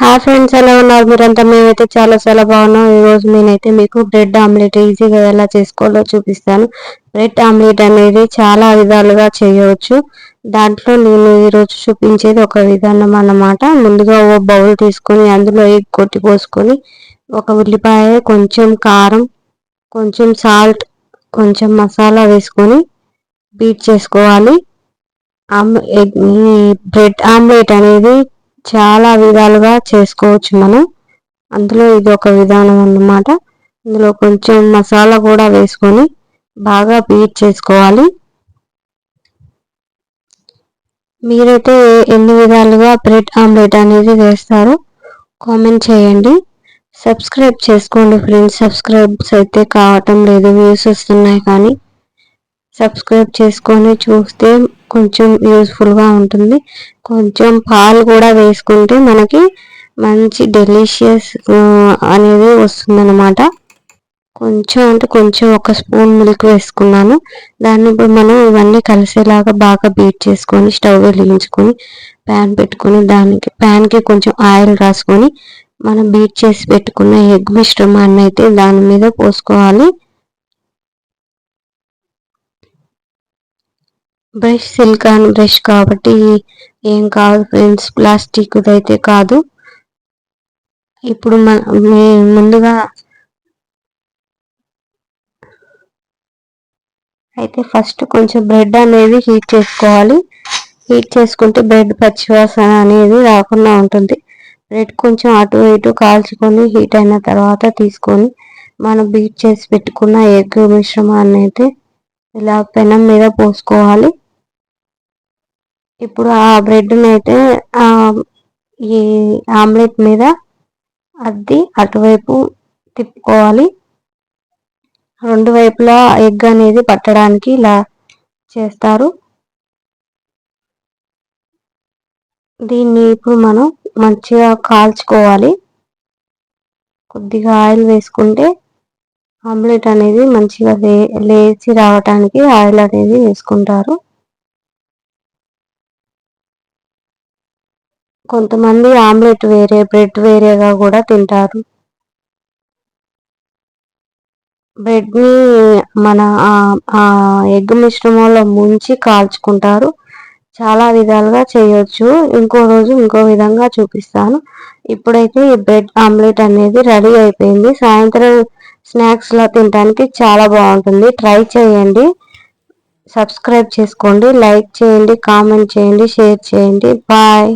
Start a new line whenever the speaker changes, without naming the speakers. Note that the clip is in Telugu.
హా ఫ్రెండ్స్ ఎలా ఉన్నారు మీరంతా? మేమైతే చాలా చాలా బాగున్నాం. ఈరోజు నేనైతే మీకు బ్రెడ్ ఆమ్లెట్ ఈజీగా ఎలా చేసుకోవాలో చూపిస్తాను. బ్రెడ్ ఆమ్లెట్ అనేది చాలా విధాలుగా చేయవచ్చు. దాంట్లో నేను ఈరోజు చూపించేది ఒక విధానం అన్నమాట. ముందుగా ఓ బౌల్ తీసుకొని అందులో ఎగ్ కొట్టి పోసుకొని ఒక ఉల్లిపాయ కొంచెం కారం కొంచెం సాల్ట్ కొంచెం మసాలా వేసుకొని బీట్ చేసుకోవాలి. ఆమ్ బ్రెడ్ ఆమ్లెట్ అనేది చాలా విధాలుగా చేసుకోవచ్చు మనం. అందులో ఇది ఒక విధానం అన్నమాట. ఇందులో కొంచెం మసాలా కూడా వేసుకొని బాగా బీట్ చేసుకోవాలి. మీరైతే ఎన్ని విధాలుగా బ్రెడ్ ఆమ్లెట్ అనేది వేస్తారో కామెంట్ చేయండి. సబ్స్క్రైబ్ చేసుకోండి ఫ్రెండ్స్. సబ్స్క్రైబ్స్ అయితే కావటం లేదు వ్యూస్ వస్తున్నాయి కానీ సబ్స్క్రైబ్ చేసుకొని చూస్తే కొంచెం యూస్ఫుల్గా ఉంటుంది. కొంచెం పాలు కూడా వేసుకుంటే మనకి మంచి డెలిషియస్ అనేది వస్తుందన్నమాట. కొంచెం అంటే కొంచెం ఒక స్పూన్ మిల్క్ వేసుకున్నాను. దాన్ని ఇప్పుడు మనం ఇవన్నీ కలిసేలాగా బాగా బీట్ చేసుకొని స్టవ్ వెలిగించుకొని ప్యాన్ పెట్టుకొని దానికి ప్యాన్కి కొంచెం ఆయిల్ రాసుకొని మనం బీట్ చేసి పెట్టుకున్న ఎగ్ మిశ్రమాన్ని అయితే దాని మీద పోసుకోవాలి. బ్రష్ సిలికాన్ బ్రష్ కాబట్టి ఏం కాదు ఫ్రెండ్స్. ప్లాస్టిక్ అయితే కాదు. ఇప్పుడు ముందుగా అయితే ఫస్ట్ కొంచెం బ్రెడ్ అనేది హీట్ చేసుకోవాలి. హీట్ చేసుకుంటే బ్రెడ్ పచ్చివాసన అనేది రాకుండా ఉంటుంది. బ్రెడ్ కొంచెం అటు ఇటు కాల్చుకొని హీట్ అయిన తర్వాత తీసుకొని మనం బీట్ చేసి పెట్టుకున్న ఎగ్ మిశ్రమాన్ని అయితే ఇలా పెనం మీద పోసుకోవాలి. ఇప్పుడు ఆ బ్రెడ్ని అయితే ఈ ఆమ్లెట్ మీద అద్ది అటువైపు తిప్పుకోవాలి. రెండు వైపులా ఎగ్ అనేది పట్టడానికి ఇలా చేస్తారు. దీన్ని ఇప్పుడు మనం మంచిగా కాల్చుకోవాలి. కొద్దిగా ఆయిల్ వేసుకుంటే ఆమ్లెట్ అనేది మంచిగా లే లేచి రావటానికి ఆయిల్ అనేది వేసుకుంటారు. కొంతమంది ఆమ్లెట్ వేరే బ్రెడ్ వేరేగా కూడా తింటారు. బ్రెడ్ని మన ఎగ్ మిశ్రమంలో ముంచి కాల్చుకుంటారు. చాలా విధాలుగా చేయొచ్చు. ఇంకో రోజు ఇంకో విధంగా చూపిస్తాను. ఇప్పుడైతే ఈ బ్రెడ్ ఆమ్లెట్ అనేది రెడీ అయిపోయింది. సాయంత్రం స్నాక్స్లో తినడానికి చాలా బాగుంటుంది. ట్రై చేయండి. సబ్స్క్రైబ్ చేసుకోండి. లైక్ చేయండి. కామెంట్ చేయండి. షేర్ చేయండి. బాయ్